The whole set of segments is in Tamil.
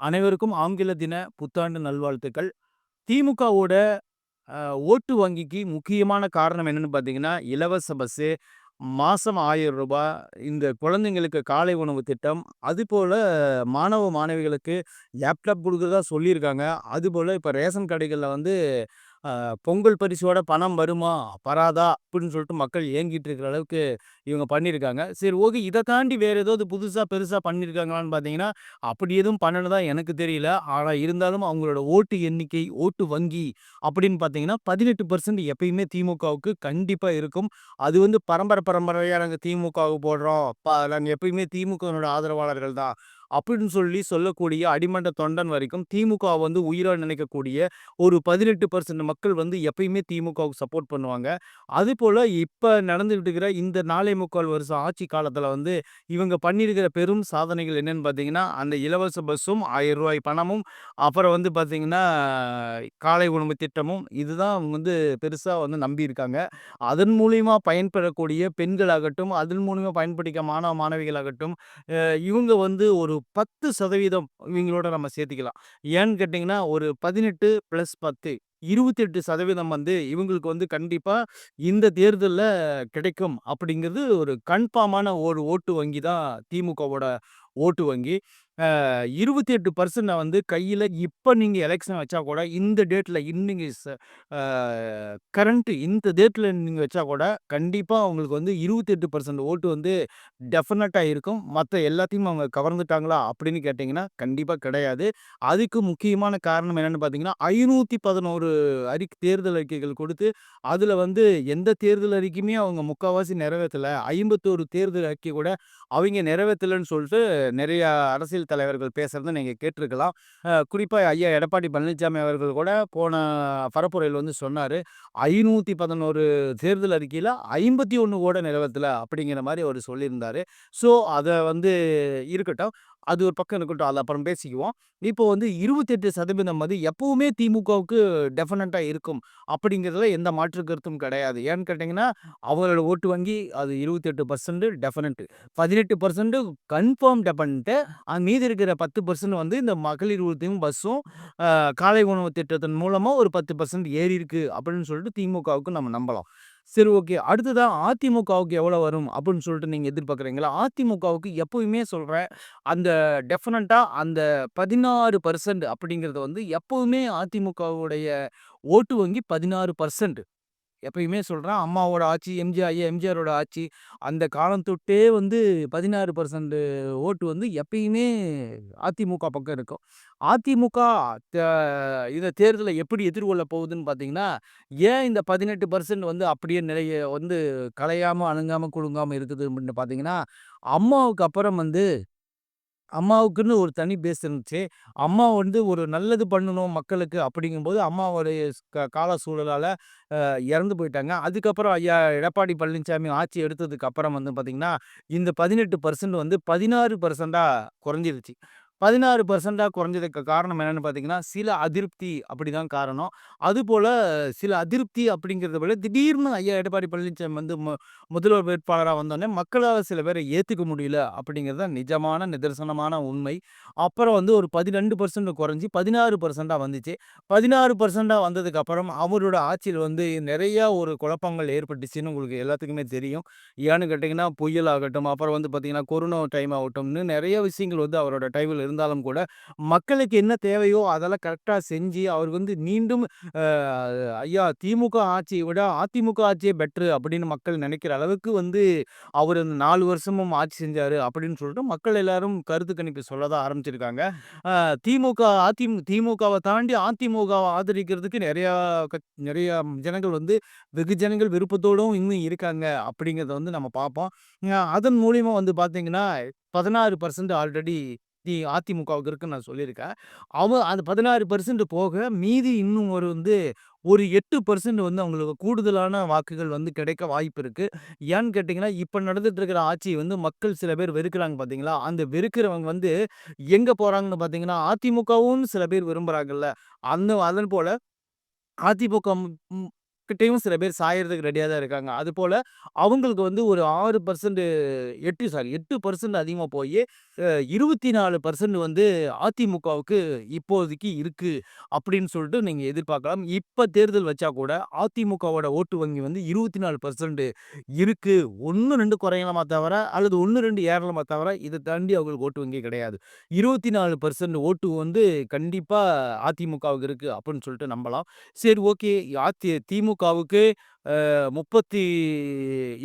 அனைவருக்கும் ஆங்கில தின புத்தாண்டு நல்வாழ்த்துக்கள். திமுகவோட ஓட்டு வங்கிக்கு முக்கியமான காரணம் என்னன்னு பார்த்தீங்கன்னா, இலவச பஸ்ஸு, மாதம் ஆயிரம் ரூபாய் இந்த குழந்தைங்களுக்கு காலை உணவு திட்டம், அதுபோல் மாணவ மாணவிகளுக்கு லேப்டாப் கொடுக்குறதா சொல்லியிருக்காங்க. அதுபோல் இப்போ ரேஷன் கடைகளில் வந்து பொங்கல் பரிசோட பணம் வருமா? வராதா? அப்படின்னு சொல்லிட்டு மக்கள் ஏங்கிட்டு இருக்கிற அளவுக்கு இவங்க பண்ணியிருக்காங்க. சரி ஓகே. இதை தாண்டி வேற ஏதாவது புதுசாக பெருசாக பண்ணியிருக்காங்களான்னு பார்த்தீங்கன்னா, அப்படி எதுவும் பண்ணுனதா எனக்கு தெரியல. ஆனால் இருந்தாலும் அவங்களோட ஓட்டு எண்ணிக்கை, ஓட்டு வங்கி அப்படின்னு பார்த்தீங்கன்னா, 18% எப்பயுமே திமுகவுக்கு கண்டிப்பாக இருக்கும். அது வந்து பரம்பரை பரம்பரையாக நாங்கள் திமுகவுக்கு போடுறோம். ப நாங்கள் எப்பயுமே திமுகவினோட ஆதரவாளர்கள் தான். அப்படின்னு சொல்லி சொல்லக்கூடிய அடிமட்ட தொண்டன் வரைக்கும் திமுக வந்து உயிராக நினைக்கக்கூடிய ஒரு 18% மக்கள் வந்து எப்பயுமே திமுகவுக்கு சப்போர்ட் பண்ணுவாங்க. அதுபோல் இப்போ நடந்துகிட்டு இருக்கிற இந்த 4 1/4 வருஷம் ஆட்சி காலத்தில் வந்து இவங்க பண்ணியிருக்கிற பெரும் சாதனைகள் என்னன்னு பார்த்தீங்கன்னா, அந்த இலவச பஸ்ஸும், ஆயிரம் ரூபாய் பணமும், அப்புறம் வந்து பார்த்திங்கன்னா காலை உணவு திட்டமும் இதுதான் அவங்க வந்து பெருசாக வந்து நம்பியிருக்காங்க. அதன் மூலயமா பயன்பெறக்கூடிய பெண்களாகட்டும், அதன் மூலயமா பயன்படுத்திக்க மாணவ மாணவிகளாகட்டும், இவங்க வந்து ஒரு 10% இவங்களோட நம்ம சேர்த்துக்கலாம். ஏன்னு கேட்டிங்கன்னா ஒரு 18 + 10 28% வந்து இவங்களுக்கு வந்து கண்டிப்பாக இந்த தேர்தலில் கிடைக்கும் அப்படிங்கிறது ஒரு கன்ஃபார்மான ஒரு ஓட்டு வங்கி தான் திமுகவோட ஓட்டு வங்கி. இருபத்தி எட்டு பர்சன்ட் வந்து கையில் இப்போ நீங்கள் எலெக்ஷன் வச்சா கூட இந்த டேட்டில் இன்னைக்கு ச கரண்ட்டு இந்த டேட்டில் நீங்கள் வச்சா கூட கண்டிப்பாக அவங்களுக்கு வந்து 28% ஓட்டு வந்து டெஃபினட்டாக இருக்கும். மற்ற எல்லாத்தையும் அவங்க கவர்ந்துட்டாங்களா? அப்படின்னு கேட்டிங்கன்னா கண்டிப்பாக கிடையாது. அதுக்கு முக்கியமான காரணம் என்னென்னு பார்த்தீங்கன்னா, 511 அறிக் தேர்தல் அறிக்கைகள் கொடுத்து, அதில் வந்து எந்த தேர்தல் அறிக்கையுமே அவங்க முக்கால்வாசி நிறைவேற்றலை ஐம்பத்தோரு தேர்தல் அறிக்கை கூட அவங்க நிறைவேற்றலைன்னு சொல்லிட்டு நிறையா அரசியல் தலைவர்கள் பேசுறத நீங்கள் கேட்டிருக்கலாம். குறிப்பாக ஐயா எடப்பாடி பழனிசாமி அவர்கள் கூட போன பரப்புரையில் வந்து சொன்னார் ஐநூற்றி பதினோரு தேர்தல் அறிக்கையில் ஐம்பத்தி ஒன்று கூட நிறைவேத்தல அப்படிங்கிற மாதிரி அவர் சொல்லியிருந்தார் ஸோ அதை வந்து இருக்கட்டும். அது ஒரு பக்கம் இருக்கட்டும். அது அப்புறம் பேசிக்குவோம். இப்போ வந்து 28% வந்து எப்பவுமே திமுகவுக்கு டெஃபினட்டாக இருக்கும். அப்படிங்கிறதுல எந்த மாற்று கருத்தும் கிடையாது. ஏன்னு கேட்டிங்கன்னா அவரோட ஓட்டு வங்கி அது 28% டெஃபினட். 18% கன்ஃபார்ம் டெஃபினட்டு அது மீதி இருக்கிற 10% வந்து இந்த மகளிர் உறுதியும் பஸ்ஸும், காலை உணவு திட்டத்தின் மூலமாக ஒரு பத்து பர்சன்ட் ஏறி இருக்குது அப்படின்னு சொல்லிட்டு திமுகவுக்கு நம்ம நம்பலாம். சரி ஓகே. அடுத்ததா அதிமுகவுக்கு எவ்வளோ வரும் அப்படின்னு சொல்லிட்டு நீங்க எதிர்பார்க்குறீங்களா? அதிமுகவுக்கு எப்பவுமே சொல்றேன். அந்த டெஃபினட்டாக அந்த 16% அப்படிங்கிறது வந்து எப்பவுமே அதிமுகவுடைய ஓட்டு வங்கி 16%. எப்பயுமே சொல்கிறேன் அம்மாவோட ஆட்சி, எம்ஜிஆர் ஐயா எம்ஜிஆரோட ஆட்சி, அந்த காலம் தொட்டே வந்து 16% ஓட்டு வந்து எப்பயுமே அதிமுக பக்கம் இருக்கும். அதிமுக இந்த தேர்தலை எப்படி எதிர்கொள்ள போகுதுன்னு பார்த்தீங்கன்னா, ஏன் இந்த 18% வந்து அப்படியே நிலைய வந்து கலையாமல் அணுங்காமல் குலுங்காம இருக்குது அப்படின்னு பார்த்தீங்கன்னா, அம்மாவுக்கு அப்புறம் வந்து அம்மாவுக்குன்னு ஒரு தனி பேஸ் இருந்துச்சு. அம்மா வந்து ஒரு நல்லது பண்ணணும் மக்களுக்கு அப்படிங்கும்போது, அம்மாவுடைய க கால சூழலால் இறந்து போயிட்டாங்க. அதுக்கப்புறம் ஐயா எடப்பாடி பழனிசாமி ஆட்சி எடுத்ததுக்கு அப்புறம் வந்து பார்த்திங்கன்னா இந்த 18% வந்து பதினாறு பர்சென்ட்டாக குறைஞ்சிருச்சு. பதினாறு பர்சண்டாக குறைஞ்சதுக்கு காரணம் என்னென்னு பார்த்தீங்கன்னா, சில அதிருப்தி அப்படிதான் காரணம். அதுபோல் சில அதிருப்தி அப்படிங்கிறத விட திடீர்னு ஐயா எடப்பாடி பழனிசாமி வந்து மு முதல்வர் வேட்பாளராக வந்தோடனே மக்களால் சில பேரை ஏற்றுக்க முடியல அப்படிங்கிறது தான் நிஜமான நிதர்சனமான உண்மை. அப்புறம் வந்து ஒரு 12% குறைஞ்சு 16%ஆ வந்துச்சு. 16%ஆ வந்ததுக்கு அப்புறம் அவரோட ஆட்சியில் வந்து நிறையா ஒரு குழப்பங்கள் ஏற்பட்டுச்சுன்னு உங்களுக்கு எல்லாத்துக்குமே தெரியும். ஏன்னு கேட்டிங்கன்னா புயல் ஆகட்டும், அப்புறம் வந்து பார்த்தீங்கன்னா, கொரோனா டைம் ஆகட்டும்னு நிறைய விஷயங்கள் வந்து அவரோட டைமில் இருந்தாலும் கூட, மக்களுக்கு என்ன தேவையோ அதெல்லாம் கரெக்டாக செஞ்சு, அவர் வந்து மீண்டும் ஐயா திமுக ஆட்சியை விட அதிமுக ஆட்சியே பெட்ரு அப்படின்னு மக்கள் நினைக்கிற அளவுக்கு வந்து அவர் அந்த நாலு வருஷமும் ஆட்சி செஞ்சார் அப்படின்னு சொல்லிட்டு மக்கள் எல்லாரும் கருத்து கணிப்பு சொல்ல தான் ஆரம்பிச்சிருக்காங்க. திமுக அதிமுக திமுகவை தாண்டி அதிமுகவை ஆதரிக்கிறதுக்கு நிறையா க நிறையா ஜனங்கள் வந்து வெகுஜனங்கள் விருப்பத்தோடும் இன்னும் இருக்காங்க அப்படிங்கிறத வந்து நம்ம பார்ப்போம். அதன் மூலியமாக வந்து பார்த்தீங்கன்னா, 16% ஆல்ரெடி தி அதிமுகவுக்கு இருக்குன்னு நான் சொல்லியிருக்கேன். அவ அந்த 16% போக மீதி இன்னும் ஒரு வந்து ஒரு எட்டு பர்சன்ட் வந்து அவங்களுக்கு கூடுதலான வாக்குகள் வந்து கிடைக்க வாய்ப்பு இருக்குது ஏன்னு கேட்டிங்கன்னா இப்போ நடந்துட்டு இருக்கிற ஆட்சிய வந்து மக்கள் சில பேர் வெறுக்கிறாங்க பார்த்தீங்களா? அந்த வெறுக்கிறவங்க வந்து எங்கே போகிறாங்கன்னு பார்த்தீங்கன்னா, அதிமுகவும் சில பேர் விரும்புகிறாங்கல்ல அந்த அதன் போல் அதிமுக கிட்டயும் சில பேர் சாயறதுக்கு ரெடியாக தான் இருக்காங்க. அதுபோல அவங்களுக்கு வந்து ஒரு 6% 8 சாரி எட்டு பர்சன்ட் அதிகமாக போய் இருபத்தி நாலு பர்சன்ட் வந்து அதிமுகவுக்கு இப்போதைக்கு இருக்குது அப்படின்னு சொல்லிட்டு நீங்கள் எதிர்பார்க்கலாம். இப்போ தேர்தல் வச்சா கூட அதிமுகவோட ஓட்டு வங்கி வந்து இருபத்தி நாலு பர்சன்ட் இருக்குது ஒன்று ரெண்டு குறையலாமா தவிர அல்லது 1, 2 ஏறலாமா தவிர இதை தாண்டி அவங்களுக்கு ஓட்டு வங்கி கிடையாது. 24% ஓட்டு வந்து கண்டிப்பாக அதிமுகவுக்கு இருக்குது அப்படின்னு சொல்லிட்டு நம்பலாம். சரி ஓகே. அதி திமுகவுக்கு முப்பத்தி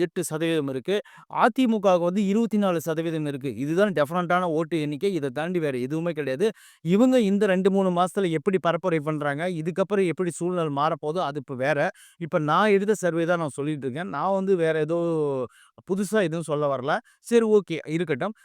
எட்டு சதவீதம் இருக்குது அதிமுகவுக்கு வந்து இருபத்தி நாலு சதவீதம் இருக்குது இதுதான் டெஃபினட்டான ஓட்டு எண்ணிக்கை. இதை தாண்டி வேறு எதுவுமே கிடையாது. இவங்க இந்த ரெண்டு மூணு மாதத்தில் எப்படி பரப்புரை பண்ணுறாங்க இதுக்கப்புறம் எப்படி சூழ்நிலை மாறப்போதோ அது இப்போ வேறு இப்போ நான் எடுத்த சர்வே தான் நான் சொல்லிட்டு இருக்கேன். நான் வந்து வேறு ஏதோ புதுசாக எதுவும் சொல்ல வரல. சரி ஓகே இருக்கட்டும்.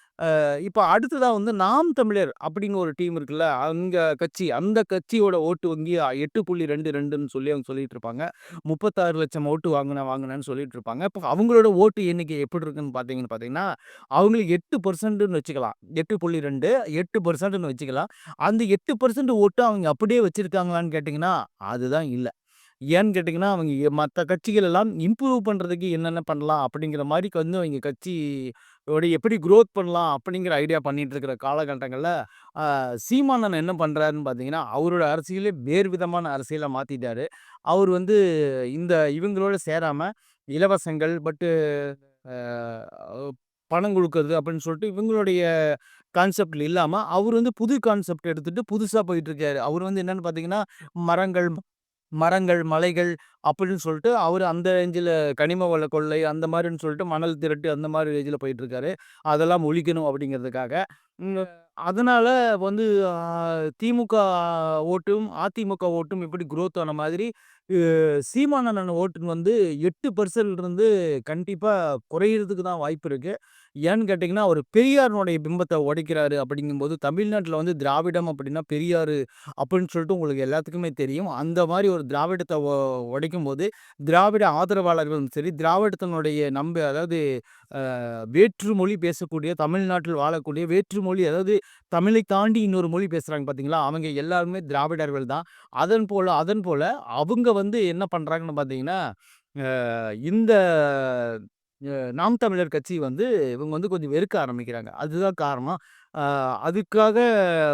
இப்போ அடுத்ததாக வந்து நாம் தமிழர் அப்படிங்கிற ஒரு டீம் இருக்குல்ல, அங்கே கட்சி அந்த கட்சியோட ஓட்டு வங்கி 8.22ன்னு சொல்லி அவங்க சொல்லிட்டு இருப்பாங்க. முப்பத்தாறு லட்சம் லட்சம் ஓட்டு வாங்கின வாங்குனேன்னு சொல்லிட்டு இருப்பாங்க. இப்போ அவங்களோட ஓட்டு எண்ணிக்கை எப்படி இருக்குன்னு பார்த்தீங்கன்னு பார்த்தீங்கன்னா, அவங்களுக்கு எட்டு பர்சன்ட்னு வச்சுக்கலாம் எட்டு புள்ளி ரெண்டு எட்டு பர்சன்ட்னு வச்சுக்கலாம். அந்த எட்டு பர்சன்ட் ஓட்டு அவங்க அப்படியே வச்சுருக்காங்களான்னு கேட்டிங்கன்னா அதுதான் இல்லை ஏன்னு கேட்டிங்கன்னா அவங்க மற்ற கட்சிகள் எல்லாம் இம்ப்ரூவ் பண்ணுறதுக்கு என்னென்ன பண்ணலாம் அப்படிங்கிற மாதிரி வந்து அவங்க கட்சியோட எப்படி க்ரோத் பண்ணலாம் அப்படிங்கிற ஐடியா பண்ணிகிட்டு இருக்கிற காலகட்டங்களில் சீமானன் என்ன பண்ணுறாருன்னு பார்த்தீங்கன்னா, அவரோட அரசியலே வேறு விதமான அரசியலை மாற்றிட்டாரு அவர் வந்து இந்த இவங்களோட சேராமல் இலவசங்கள் பட்டு பணம் கொடுக்கறது அப்படின்னு சொல்லிட்டு இவங்களுடைய கான்செப்ட் இல்லாமல் அவர் வந்து புது கான்செப்ட் எடுத்துகிட்டு புதுசாக போயிட்டுருக்காரு அவர் வந்து என்னென்னு பார்த்தீங்கன்னா, மரங்கள் மரங்கள், மலைகள் அப்படின்னு சொல்லிட்டு அவரு அந்த ரேஞ்சுல கனிம வள கொள்ளை அந்த மாரின்னு சொல்லிட்டு மணல் திருட்டு அந்த மாரி ரேஞ்சுல போயிட்டுருக்காரு. அதெல்லாம் ஒழிக்கணும் அப்படிங்கிறதுக்காக. அதனால வந்து திமுக ஓட்டும், அதிமுக ஓட்டும் எப்படி குரோத் ஆன மாதிரி, அ சீமான் அண்ணன் ஓட்டு வந்து 8% இருந்து கண்டிப்பா குறையறதுக்கு தான் வாய்ப்பு இருக்கு. ஏன்னு கேட்டிங்கன்னா அவர் பெரியாரினுடைய பிம்பத்தை உடைக்கிறாரு அப்படிங்கும்போது, தமிழ்நாட்டில் வந்து திராவிடம் அப்படின்னா பெரியாரு அப்படின்னு சொல்லிட்டு உங்களுக்கு எல்லாத்துக்குமே தெரியும். அந்த மாதிரி ஒரு திராவிடத்தை ஒ உடைக்கும்போது, திராவிட ஆதரவாளர்களும் சரி, திராவிடத்தினுடைய நம்ப அதாவது வேற்றுமொழி வேற்று மொழி பேசக்கூடிய தமிழ்நாட்டில் வாழக்கூடிய வேற்று மொழி அதாவது தமிழை தாண்டி இன்னொரு மொழி பேசுகிறாங்க பார்த்தீங்களா? அவங்க எல்லாருமே திராவிடர்கள் தான். அதன் போல் அதன் போல் அவங்க வந்து என்ன பண்ணுறாங்கன்னு பார்த்தீங்கன்னா, இந்த நாம் தமிழர் கட்சி வந்து இவங்க வந்து கொஞ்சம் வெறுக்க ஆரம்பிக்கிறாங்க. அதுதான் காரணம். அதுக்காக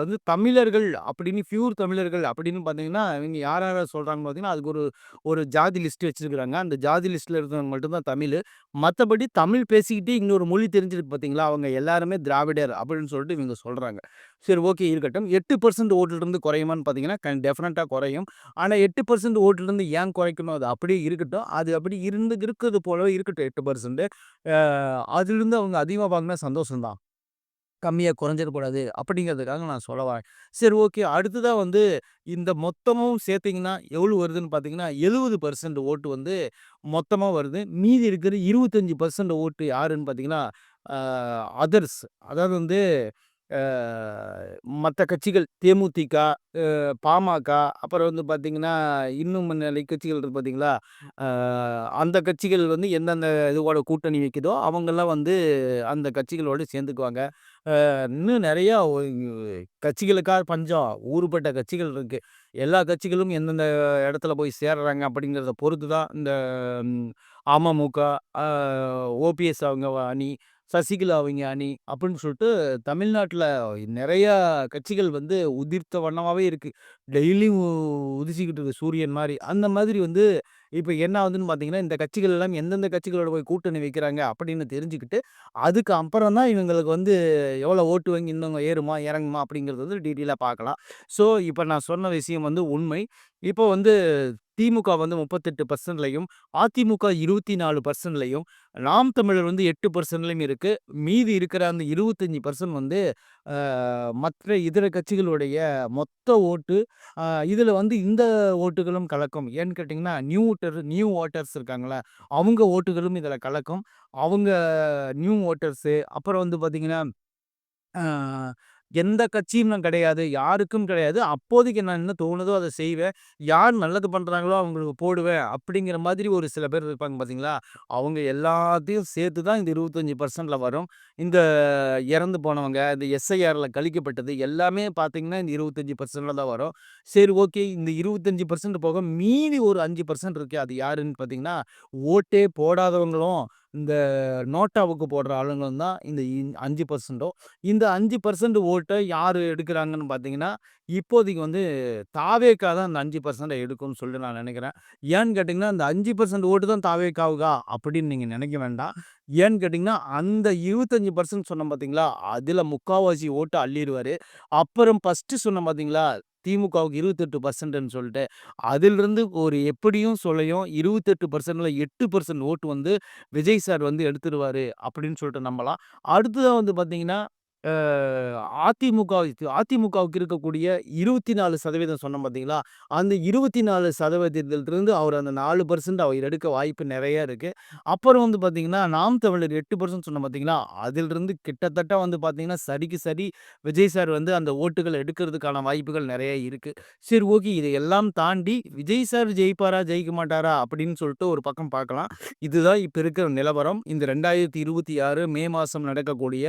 வந்து தமிழர்கள் அப்படின்னு பியூர் தமிழர்கள் அப்படின்னு பார்த்தீங்கன்னா, இவங்க யார் யார் சொல்கிறாங்கன்னு பார்த்தீங்கன்னா, அதுக்கு ஒரு ஒரு ஜாதி லிஸ்ட் வச்சுருக்குறாங்க அந்த ஜாதி லிஸ்ட்டில் இருக்கிறவங்க மட்டும்தான் தமிழ் மற்றபடி தமிழ் பேசிக்கிட்டே இன்னொரு மொழி தெரிஞ்சிருக்கு பார்த்தீங்களா, அவங்க எல்லாருமே திராவிடர் அப்படின்னு சொல்லிட்டு இவங்க சொல்கிறாங்க சரி ஓகே இருக்கட்டும். எட்டு பர்சன்ட் ஓட்டிலிருந்து குறையுமான்னு பார்த்தீங்கன்னா, கண் குறையும். ஆனா 8% ஓட்டுலருந்து ஏன் குறைக்கணும்? அது அப்படியே இருக்கட்டும். அது அப்படி இருந்து இருக்கிறது போலவே இருக்கட்டும் 8%. அதுலேருந்து அவங்க அதிகமாக வாங்குனா சந்தோஷம்தான் கம்மியாக குறைஞ்சிடக்கூடாது அப்படிங்கிறதுக்காக நான் சொல்ல வரேன். சரி ஓகே. அடுத்ததாக வந்து இந்த மொத்தமும் சேர்த்திங்கன்னா எவ்வளோ வருதுன்னு பார்த்தீங்கன்னா, 70% ஓட்டு வந்து மொத்தமாக வருது. மீதி இருக்கிற 25% ஓட்டு யாருன்னு பார்த்தீங்கன்னா, அதர்ஸ் அதாவது வந்து மற்ற கட்சிகள் தேமுதிக, பாமக, அப்புறம் வந்து பார்த்தீங்கன்னா, இன்னும் நிலை கட்சிகள் இருக்குது பார்த்திங்களா அந்த கட்சிகள் வந்து எந்தெந்த இதுவோட கூட்டணி வைக்குதோ, அவங்கெல்லாம் வந்து அந்த கட்சிகளோடு சேர்ந்துக்குவாங்க. இன்னும் நிறையா கட்சிகளுக்காக பஞ்சம். ஊறுபட்ட கட்சிகள் இருக்குது எல்லா கட்சிகளும் எந்தெந்த இடத்துல போய் சேர்றாங்க அப்படிங்கிறத பொறுத்து தான் இந்த அமமுக, ஓபிஎஸ் அவங்க அணி, சசிகலா அவிங்க அணி அப்படின்னு சொல்லிட்டு தமிழ்நாட்டில் நிறையா கட்சிகள் வந்து உதிர்த்த வண்ணமாகவே இருக்குது டெய்லியும் உதிச்சிக்கிட்டு இருக்கு சூரியன் மாதிரி அந்த மாதிரி வந்து இப்போ என்ன ஆகுதுன்னு பார்த்தீங்கன்னா, இந்த கட்சிகள் எல்லாம் எந்தெந்த கட்சிகளோட போய் கூட்டணி வைக்கிறாங்க அப்படின்னு தெரிஞ்சுக்கிட்டு, அதுக்கு அப்புறம் தான் இவங்களுக்கு வந்து எவ்வளோ ஓட்டு வாங்கி இன்னவங்க ஏறுமா, இறங்குமா அப்படிங்கிறது வந்து டீட்டெயிலாக பார்க்கலாம். ஸோ, இப்போ நான் சொன்ன விஷயம் வந்து உண்மை. இப்போ வந்து திமுக வந்து முப்பத்தெட்டு பர்சன்ட்லையும் அதிமுக இருபத்தி நாலு பர்சன்ட்லையும் நாம் தமிழர் வந்து எட்டு பர்சன்ட்லையும் இருக்குது மீதி இருக்கிற அந்த 25% வந்து மற்ற இதர கட்சிகளுடைய மொத்த ஓட்டு, இதில் வந்து இந்த ஓட்டுகளும் கலக்கும். ஏன்னு கேட்டிங்கன்னா நியூ ஓட்டர் நியூ ஓட்டர்ஸ் இருக்காங்களே அவங்க ஓட்டுகளும் இதில் கலக்கும். அவங்க நியூ ஓட்டர்ஸு அப்புறம் வந்து பார்த்திங்கன்னா எந்த கட்சியும் நான் கிடையாது. யாருக்கும் கிடையாது. அப்போதைக்கு நான் என்ன தோணுதோ அதை செய்வேன். யார் நல்லது பண்ணுறாங்களோ அவங்களுக்கு போடுவேன். அப்படிங்கிற மாதிரி ஒரு சில பேர் இருப்பாங்க பார்த்தீங்களா? அவங்க எல்லாத்தையும் சேர்த்து தான் இந்த இருபத்தஞ்சி பர்சன்டில் வரும். இந்த இறந்து போனவங்க, இந்த எஸ்ஐஆரில் கழிக்கப்பட்டது எல்லாமே பார்த்தீங்கன்னா, இந்த இருபத்தஞ்சி பர்சன்டில் தான் வரும். சரி ஓகே. இந்த 25% போக மீதி ஒரு அஞ்சு பர்சன்ட் இருக்குது அது யாருன்னு பார்த்தீங்கன்னா, ஓட்டே போடாதவங்களும், இந்த நோட்டாவுக்கு போடுற ஆளுங்களும் தான் இந்த அஞ்சு பர்சன்ட்டும் இந்த அஞ்சு பர்சன்ட் ஓட்டை யார் எடுக்கிறாங்கன்னு பார்த்தீங்கன்னா, இப்போதைக்கு வந்து தாவேக்கா தான் அந்த அஞ்சு பர்சன்ட்டை எடுக்கும்னு சொல்லிட்டு நான் நினைக்கிறேன். ஏன்னு கேட்டிங்கன்னா அந்த அஞ்சு பர்சன்ட் ஓட்டு தான் தாவேக்காவுகா அப்படின்னு நீங்கள் நினைக்க வேண்டாம். ஏன்னு கேட்டிங்கன்னா அந்த இருபத்தஞ்சி பர்சன்ட் சொன்னோம் பார்த்தீங்களா, அதில் முக்காவாசி ஓட்டை அள்ளிடுவார் அப்புறம் ஃபஸ்ட்டு சொன்னேன் பார்த்தீங்களா, திமுகவுக்கு இருபத்தெட்டு பர்சன்ட்னு சொல்லிட்டு, அதிலிருந்து ஒரு எப்படியும் சொல்லையும் இருபத்தெட்டு பர்சன்டில் எட்டு பர்சன்ட் ஓட்டு வந்து விஜய் சார் வந்து எடுத்துடுவார் அப்படின்னு சொல்லிட்டு நம்பலாம். அடுத்ததாக வந்து பார்த்தீங்கன்னா, அதிமுக அதிமுகவுக்கு இருக்கக்கூடிய இருபத்தி நாலு சதவீதம் சொன்னோம் பார்த்தீங்களா, அந்த இருபத்தி நாலு சதவீதத்திலிருந்து அவர் அந்த நாலு பர்சன்ட் அவர் எடுக்க வாய்ப்பு நிறைய இருக்கு. அப்புறம் வந்து பார்த்தீங்கன்னா, நாம் தமிழர் எட்டு பர்சன்ட் சொன்னோம் பார்த்தீங்களா, அதிலிருந்து கிட்டத்தட்ட வந்து பார்த்தீங்கன்னா, சரிக்கு சரி விஜய் சார் வந்து அந்த ஓட்டுகள் எடுக்கிறதுக்கான வாய்ப்புகள் நிறைய இருக்கு. சரி ஓகே. இதையெல்லாம் தாண்டி விஜய் சார் ஜெயிப்பாரா? ஜெயிக்க மாட்டாரா? அப்படின்னு சொல்லிட்டு ஒரு பக்கம் பார்க்கலாம். இதுதான் இப்போ இருக்கிற நிலவரம். இந்த 2026 மே மாதம் நடக்கக்கூடிய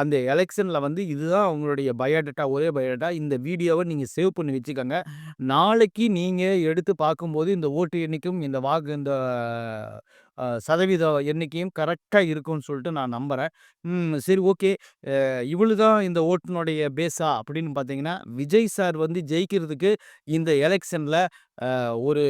அந்த எலக்ஷன்ல வந்து இதுதான் உங்களுடைய பயோடேட்டா ஒரே பயோடேட்டா. இந்த வீடியோவை நீங்கள் சேவ் பண்ணி வச்சுக்கோங்க நாளைக்கு நீங்கள் எடுத்து பார்க்கும்போது இந்த ஓட்டு எண்ணிக்கும் இந்த வாக்கு இந்த சதவீத எண்ணிக்கையும் கரெக்டாக இருக்கும்னு சொல்லிட்டு நான் நம்புகிறேன் சரி ஓகே. இவ்வளோ தான் இந்த ஓட்டுனுடைய பேஸா அப்படின்னு பார்த்தீங்கன்னா, விஜய் சார் வந்து ஜெயிக்கிறதுக்கு இந்த எலெக்ஷனில் ஒரு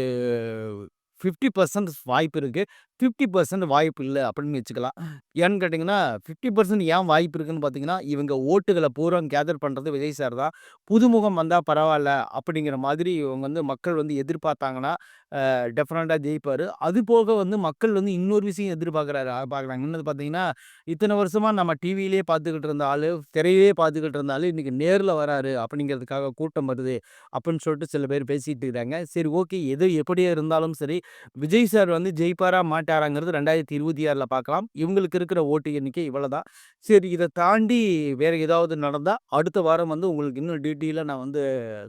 50% வாய்ப்பு இருக்குது இருக்கு. 50% வாய்ப்பு இல்ல அப்படின்னு வச்சுக்கலாம். ஏன்னு கேட்டீங்கன்னா, 50% ஏன் வாய்ப்பு இருக்குன்னு பார்த்தீங்கன்னா, இவங்க ஓட்டுகள பூரா கேதர் பண்றது விஜய் சார் தான். புதுமுகம் வந்தா பரவால்ல அப்படிங்கிற மாதிரி இவங்க வந்து மக்கள் வந்து எதிர்பார்த்தாங்கன்னா, அ டெஃபினட்டா ஜெயிப்பாரு. அதுபோக வந்து மக்கள் வந்து இன்னொரு விஷயம் எதிர்பார்க்குறாரு பார்க்குறாங்க. என்னது பார்த்தீங்கன்னா, இத்தன வருஷமா நம்ம டிவியிலேயே பார்த்துக்கிட்டு இருந்த ஆளு, திரையிலேயே பார்த்துக்கிட்டு இருந்த ஆளு, இன்னைக்கு நேர்ல வராரு அப்படிங்கிறதுக்காக கூட்டம் வருது அப்படின்னு சொல்லிட்டு சில பேர் பேசிட்டு இருக்காங்க. சரி ஓகே. எது எப்படியே இருந்தாலும் சரி, விஜய் சார் வந்து ஜெயிப்பாரா? மாட்டாராங்கிறது 2026ல பார்க்கலாம். இவங்களுக்கு இருக்கிற ஓட்டு எண்ணிக்கை இவ்வளோதான் சரி இதை தாண்டி வேறு ஏதாவது நடந்தால் அடுத்த வாரம் வந்து உங்களுக்கு இன்னும் டீட்டெயிலாக நான் வந்து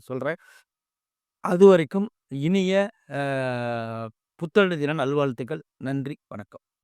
சொல்கிறேன் அது வரைக்கும் இனிய புத்தாண்டு தின நல்வாழ்த்துக்கள். நன்றி, வணக்கம்.